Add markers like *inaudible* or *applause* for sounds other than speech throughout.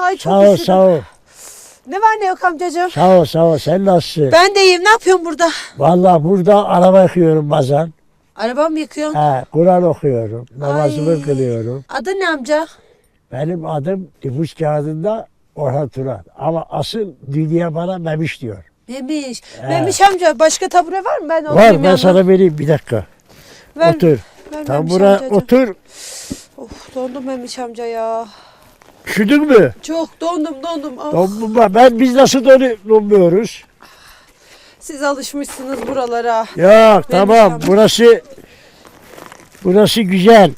ay çok Sağ ol üşüdüm. sağ ol. Ne var ne yok amcacığım? Sağ ol sağ ol. Sen nasılsın? Ben de iyiyim. Ne yapıyorsun burada? Vallahi burada araba yıkıyorum bazen. Araba mı yıkıyorsun? He, Kur'an okuyorum. Namazımı Ay. kılıyorum. Adı ne amca? Benim adım nüfus kağıdında Orhan Turan. Ama asıl dünya bana Memiş diyor. Memiş. Memiş amca başka tabure var mı? Ben Var oturayım ben yanına. sana vereyim bir dakika. Ver- Otur. ver amcacığım. otur. Of dondum Memiş amca ya. Üşüdün mü? Çok dondum dondum. Of. Donma. Ben biz nasıl donu- donmuyoruz? Siz alışmışsınız buralara. Ya tamam amca. burası burası güzel.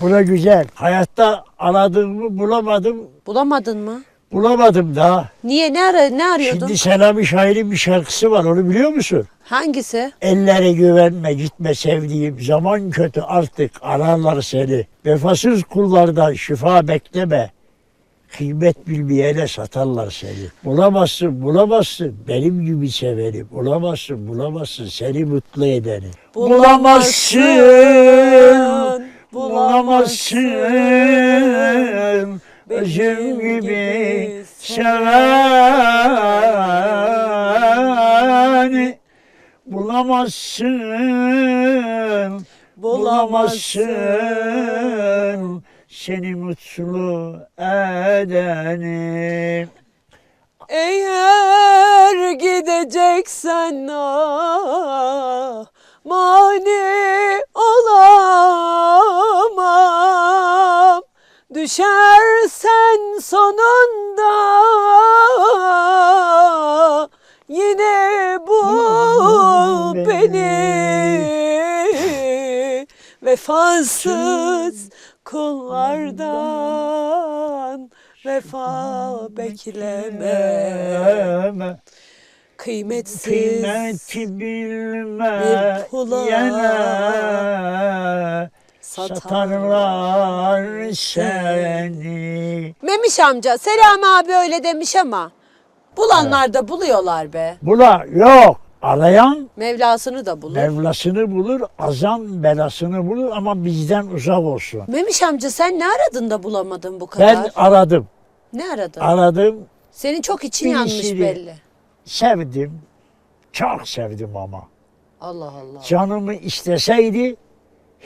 Bura güzel. Hayatta aradığımı bulamadım. Bulamadın mı? Bulamadım daha. Niye? Ne ara ne arıyordun? Şimdi Selami Şair'in bir şarkısı var onu biliyor musun? Hangisi? Ellere güvenme gitme sevdiğim zaman kötü artık ararlar seni. Vefasız kullardan şifa bekleme. Kıymet bilmeyene satarlar seni. Bulamazsın bulamazsın benim gibi seveni. Bulamazsın bulamazsın seni mutlu edeni. Bulamazsın bulamazsın özüm gibi seveni. Bulamazsın, bulamazsın seni mutlu edeni. Eğer gideceksen ah, mani olamam Düşersen sonunda yine bul beni. Vefasız kullardan vefa bekleme. Kıymetsiz Kıymeti bilme bir pula yine satarlar seni. Memiş amca Selami abi öyle demiş ama bulanlar da buluyorlar be. Bula yok. Arayan Mevlasını da bulur. Mevlasını bulur, azam belasını bulur ama bizden uzak olsun. Memiş amca sen ne aradın da bulamadın bu kadar? Ben aradım, ne aradın? aradım, Senin çok için yanmış belli. sevdim. Çok sevdim ama. Allah Allah. Canımı isteseydi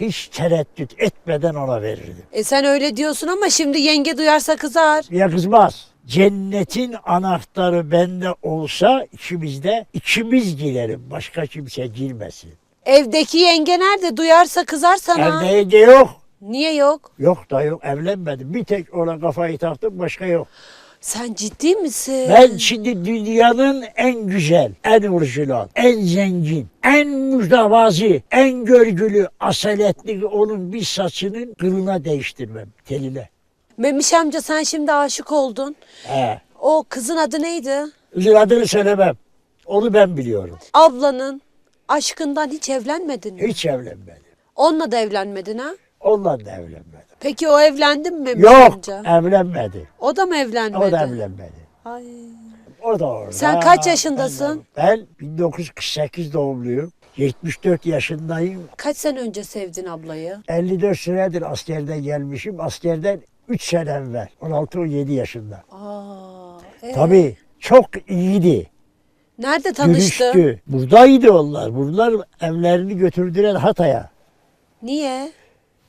hiç tereddüt etmeden ona verirdim. E sen öyle diyorsun ama şimdi yenge duyarsa kızar. Ya kızmaz. Cennetin anahtarı bende olsa ikimizde ikimiz girerim. Başka kimse girmesin. Evdeki yenge nerede? Duyarsa kızar sana. Evde de yok. Niye yok? Yok da yok evlenmedim. Bir tek ona kafayı taktım başka yok. Sen ciddi misin? Ben şimdi dünyanın en güzel, en orijinal, en zengin, en mütevazi, en görgülü, asaletli onun bir saçının kılına değiştirmem, teline. Memiş amca sen şimdi aşık oldun. He. O kızın adı neydi? Üzül adını söylemem. Onu ben biliyorum. Ablanın aşkından hiç evlenmedin mi? Hiç evlenmedim. Onunla da evlenmedin ha? Onunla da evlenmedim. Peki o evlendi mi Memiş Yok, amca? evlenmedi. O da mı evlenmedi? O da evlenmedi. Ay. O da orada. Sen kaç yaşındasın? Ben, ben 1948 doğumluyum. 74 yaşındayım. Kaç sene önce sevdin ablayı? 54 senedir askerden gelmişim. Askerden 3 sene evvel. 16-17 yaşında. Aa, e, Tabii çok iyiydi. Nerede tanıştı? Dürüsttü. Buradaydı onlar. Bunlar evlerini götürdüler Hatay'a. Niye?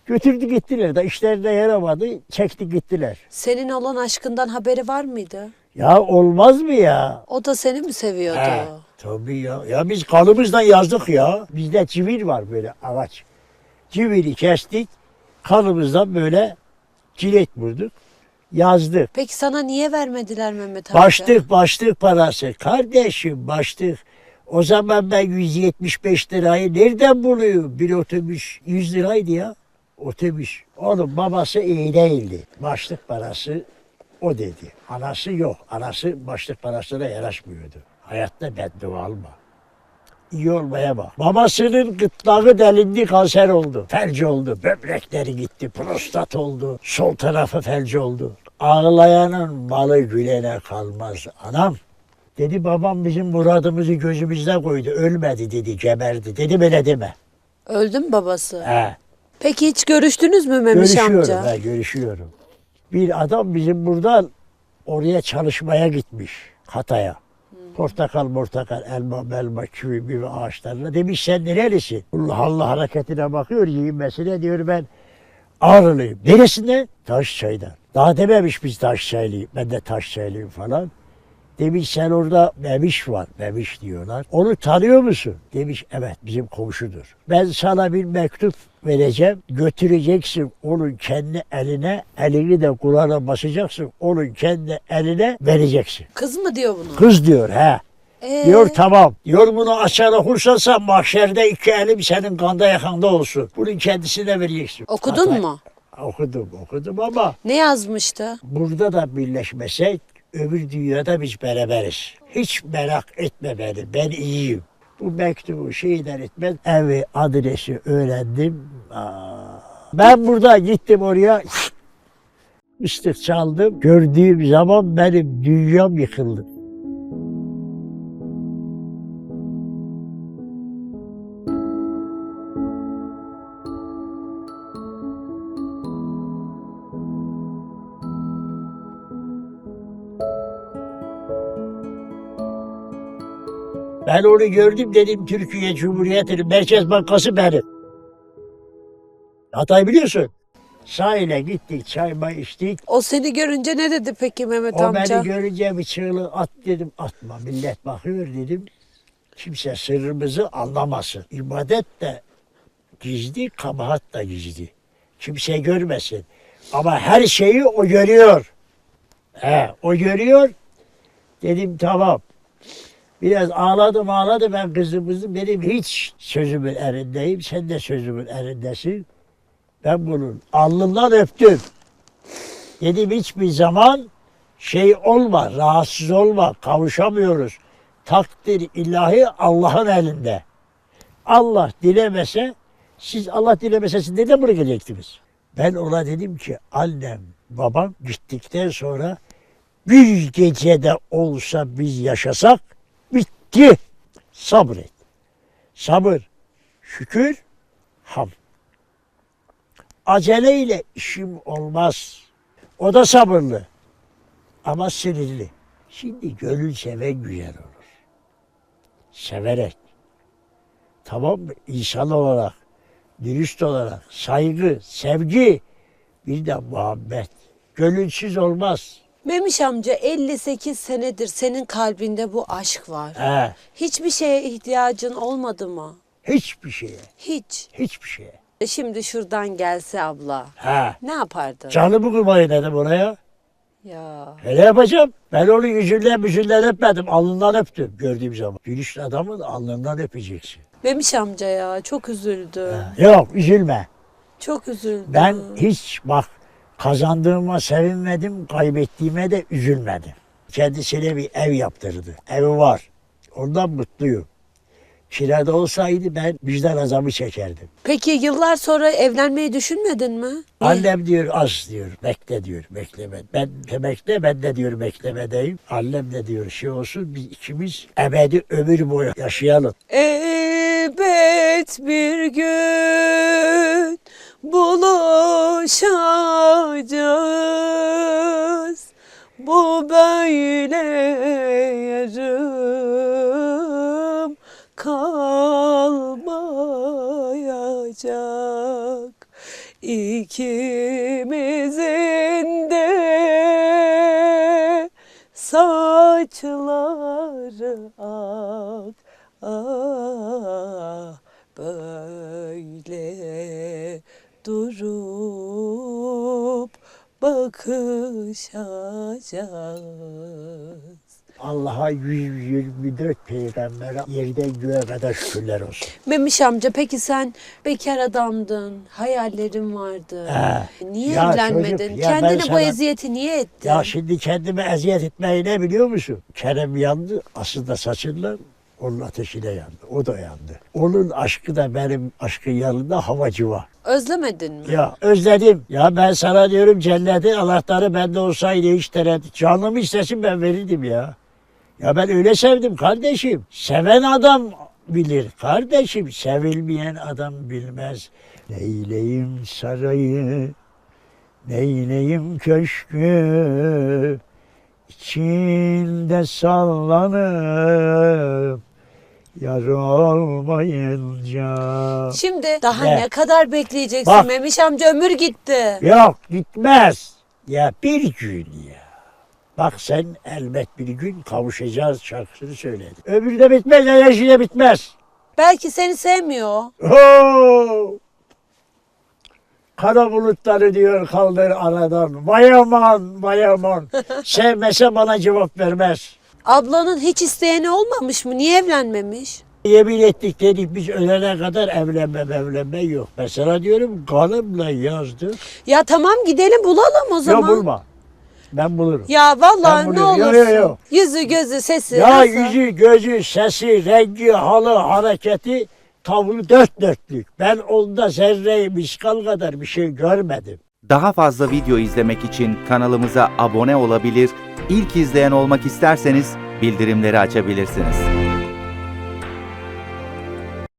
Götürdü gittiler de işlerine yaramadı. Çekti gittiler. Senin olan aşkından haberi var mıydı? Ya olmaz mı ya? O da seni mi seviyordu? He, tabii ya. Ya biz kanımızdan yazdık ya. Bizde civil var böyle ağaç. Civili kestik. Kanımızdan böyle cilet vurduk. Yazdık. Peki sana niye vermediler Mehmet amca? Başlık başlık parası. Kardeşim başlık. O zaman ben 175 lirayı nereden buluyorum? Bir otobüs 100 liraydı ya. Otobüs. Onun babası iyi değildi. Başlık parası o dedi. Anası yok. Anası başlık parasına yaraşmıyordu. Hayatta beddua alma. İyi olmaya bak. Babasının gırtlağı delindi kanser oldu. Felç oldu. Böbrekleri gitti. Prostat oldu. Sol tarafı felç oldu. Ağlayanın malı gülene kalmaz. Anam dedi babam bizim muradımızı gözümüzde koydu. Ölmedi dedi geberdi. Dedi böyle deme. Öldü mü babası? He. Peki hiç görüştünüz mü Memiş Görüşüyorum amca? he, görüşüyorum. Bir adam bizim buradan oraya çalışmaya gitmiş Hatay'a. Portakal, portakal, elma, melma, kivi, bivi ağaçlarına. Demiş sen nerelisin? Allah Allah hareketine bakıyor, giyinmesine diyor ben Ağrılıyım. Neresinde? Taşçay'dan. Daha dememiş biz Taşçaylıyım. Ben de Taşçaylıyım falan. Demiş sen orada Memiş var. Memiş diyorlar. Onu tanıyor musun? Demiş evet bizim komşudur. Ben sana bir mektup vereceğim. Götüreceksin onun kendi eline. Elini de Kur'an'a basacaksın. Onun kendi eline vereceksin. Kız mı diyor bunu? Kız diyor he. Ee, Diyor tamam. Diyor bunu açar okursan sen mahşerde iki elim senin kanda yakanda olsun. Bunun kendisine vereceksin. Okudun Hatta- mu? Okudum okudum ama Ne yazmıştı? burada da birleşmesek öbür dünyada biz beraberiz. Hiç merak etme beni ben iyiyim. Bu mektubu şeyden etmez. Evi adresi öğrendim. Aa. Ben burada gittim oraya ıslık çaldım. Gördüğüm zaman benim dünyam yıkıldı. Ben onu gördüm dedim Türkiye Cumhuriyeti'nin Merkez Bankası benim. Hatay biliyorsun. Sahile gittik, çay may içtik. O seni görünce ne dedi peki Mehmet O amca? beni görünce bir çığlığı at dedim atma millet bakıyor dedim. Kimse sırrımızı anlamasın. İbadet de gizli, kabahat da gizli. Kimse görmesin. Ama her şeyi o görüyor. He, o görüyor. Dedim tamam. Biraz ağladım ağladım ben kızımızım. Dedim hiç sözümün erindeyim. Sen de sözümün erindesin. Ben bunun alnından öptüm. Dedim hiçbir zaman şey olma, rahatsız olma, kavuşamıyoruz. Takdir ilahi Allah'ın elinde. Allah dilemese, siz Allah dilemese siz neden buraya gelecektiniz? Ben ona dedim ki annem, babam gittikten sonra bir gecede olsa biz yaşasak bitti. Sabret. Sabır, şükür, ham. Aceleyle işim olmaz. O da sabırlı. Ama sinirli. Şimdi gönül seven güzel olur. Severek. Tamam mı? İnsan olarak, dürüst olarak, saygı, sevgi, bir de muhabbet. Gönülsüz olmaz. Memiş amca 58 senedir senin kalbinde bu aşk var. He, Hiçbir şeye ihtiyacın olmadı mı? hiçbir şeye, Hiç. hiçbir şeye. E Şimdi şuradan gelse abla. He. Ne yapardın? Canımı kurmayı dedim oraya. Ya. Öyle yapacağım. Ben onu yüzünden yüzünden öpmedim. Alnından öptüm gördüğüm zaman. Gülüşlü adamın alnından öpeceksin. Memiş amca ya çok üzüldü. Yok üzülme. Çok üzüldü. Ben hiç bak kazandığıma sevinmedim, kaybettiğime de üzülmedim. Kendisine bir ev yaptırdı. Evi var. Ondan mutluyum. Kirada olsaydı ben vicdan azabı çekerdim. Peki yıllar sonra evlenmeyi düşünmedin mi? Annem diyor az diyor, bekle diyor, bekleme. Ben de bekle, ben de diyor beklemedeyim. Annem de diyor şey olsun, biz ikimiz ebedi ömür boyu yaşayalım. Elbet bir gün buluşacağız. Bu böyle yarım kalmayacak. İkimizin de saçları ak ah böyle durup bakışacağız. Allah'a 124 peygambere yerden göğe kadar şükürler olsun. Memiş amca peki sen bekar adamdın, hayallerin vardı. He. Niye Ya evlenmedin? çocuk, ya Kendine bu sana- eziyeti niye ettin? Ya şimdi kendime eziyet etmeyi ne biliyor musun? Kerem yandı, aslında saçınla onun ateşine yandı. O da yandı. Onun aşkı da benim aşkın yanında havacı var. Özlemedin mi? Ya özledim. Ya ben sana diyorum cennetin anahtarı bende olsaydı hiç tereddüt. Canımı istesin ben verirdim ya. Ya ben öyle sevdim kardeşim. Seven adam bilir kardeşim. Sevilmeyen adam bilmez. Neyleyim sarayı, Neyleyim köşkü içinde sallanıp yar olmayınca. Şimdi daha Ne? ne kadar bekleyeceksin Bak. Memiş amca ömür gitti. Yok gitmez. Ya bir gün ya. Bak sen elbet bir gün kavuşacağız şarkısını söyledi. Öbürü de bitmez, enerji de bitmez. Belki seni sevmiyor. Oo! Kara bulutları diyor kaldır aradan. Vay aman, vay aman. *laughs* Sevmese bana cevap vermez. Ablanın hiç isteyeni olmamış mı? Niye evlenmemiş? Yemin ettik dedik biz ölene kadar evlenme evlenme yok. Mesela diyorum kanımla yazdık. Ya tamam gidelim bulalım o Ya zaman. bulma. Ben bulurum. Ya vallahi Ben ne buluyorum. Yo, olursun. yo, yo. Yüzü gözü sesi. Ya nasıl? yüzü, gözü, sesi, rengi, halı, hareketi tavrı dört dörtlük. Ben onda zerre miskal kadar bir şey görmedim. Daha fazla video izlemek için kanalımıza abone olabilir, ilk izleyen olmak isterseniz bildirimleri açabilirsiniz.